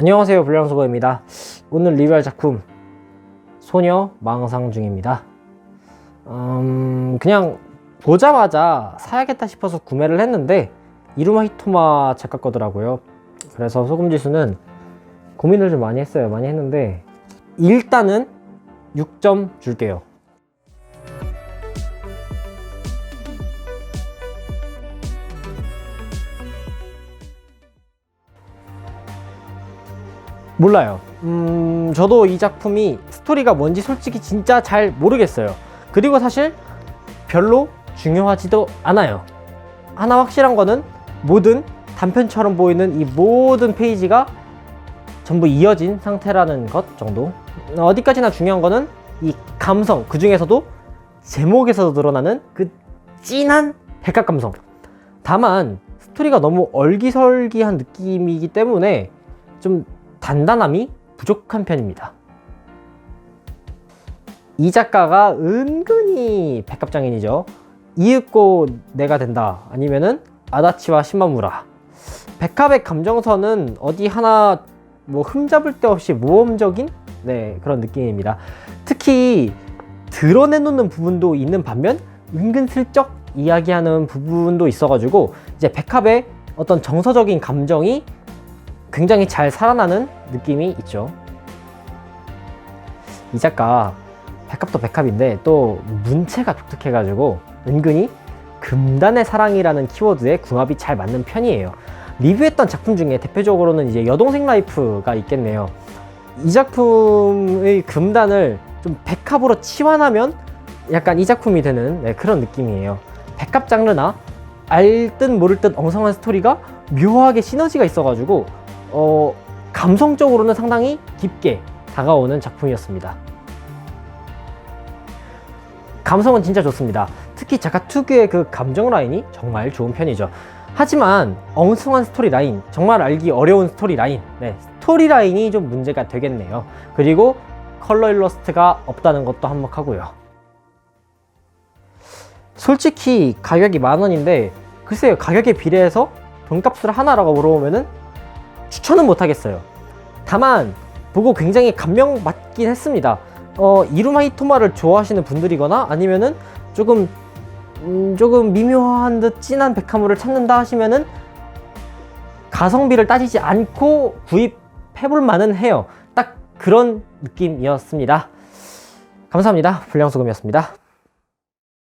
안녕하세요 불량수거입니다. 오늘 리뷰할 작품 소녀 망상 중입니다. 음, 그냥 보자마자 사야겠다 싶어서 구매를 했는데 이루마 히토마 작가 거더라고요. 그래서 소금지수는 고민을 좀 많이 했어요. 많이 했는데 일단은 6점 줄게요 몰라요. 음, 저도 이 작품이 스토리가 뭔지 솔직히 진짜 잘 모르겠어요. 그리고 사실 별로 중요하지도 않아요. 하나 확실한 거는 모든 단편처럼 보이는 이 모든 페이지가 전부 이어진 상태라는 것 정도. 어디까지나 중요한 거는 이 감성, 그 중에서도 제목에서 드러나는 그 진한 백합 감성. 다만 스토리가 너무 얼기설기한 느낌이기 때문에 좀 단단함이 부족한 편입니다. 이 작가가 은근히 백합장인이죠. 이윽고 내가 된다. 아니면은 아다치와 시마무라. 백합의 감정선은 어디 하나 뭐 흠잡을 데 없이 모험적인 네, 그런 느낌입니다. 특히 드러내놓는 부분도 있는 반면 은근슬쩍 이야기하는 부분도 있어가지고 이제 백합의 어떤 정서적인 감정이 굉장히 잘 살아나는 느낌이 있죠. 이 작가 백합도 백합인데 또 문체가 독특해가지고 은근히 금단의 사랑이라는 키워드에 궁합이 잘 맞는 편이에요. 리뷰했던 작품 중에 대표적으로는 이제 여동생 라이프가 있겠네요. 이 작품의 금단을 좀 백합으로 치환하면 약간 이 작품이 되는 네, 그런 느낌이에요. 백합 장르나 알 듯 모를 듯 엉성한 스토리가 묘하게 시너지가 있어가지고 어, 감성적으로는 상당히 깊게 다가오는 작품이었습니다. 감성은 진짜 좋습니다. 특히 작가 특유의 그 감정 라인이 정말 좋은 편이죠. 하지만 엉성한 스토리 라인, 정말 알기 어려운 스토리 라인, 네, 스토리 라인이 좀 문제가 되겠네요. 그리고 컬러 일러스트가 없다는 것도 한몫하고요. 솔직히 가격이 만 원인데 글쎄요 가격에 비례해서 돈값을 하나라고 물어보면은 추천은 못하겠어요. 다만 보고 굉장히 감명 받긴 했습니다. 어, 이루마 히토마를 좋아하시는 분들이거나 아니면은 조금 음, 조금 미묘한 듯 진한 백화물을 찾는다 하시면은 가성비를 따지지 않고 구입해볼 만은 해요. 딱 그런 느낌이었습니다. 감사합니다. 불량소금이었습니다.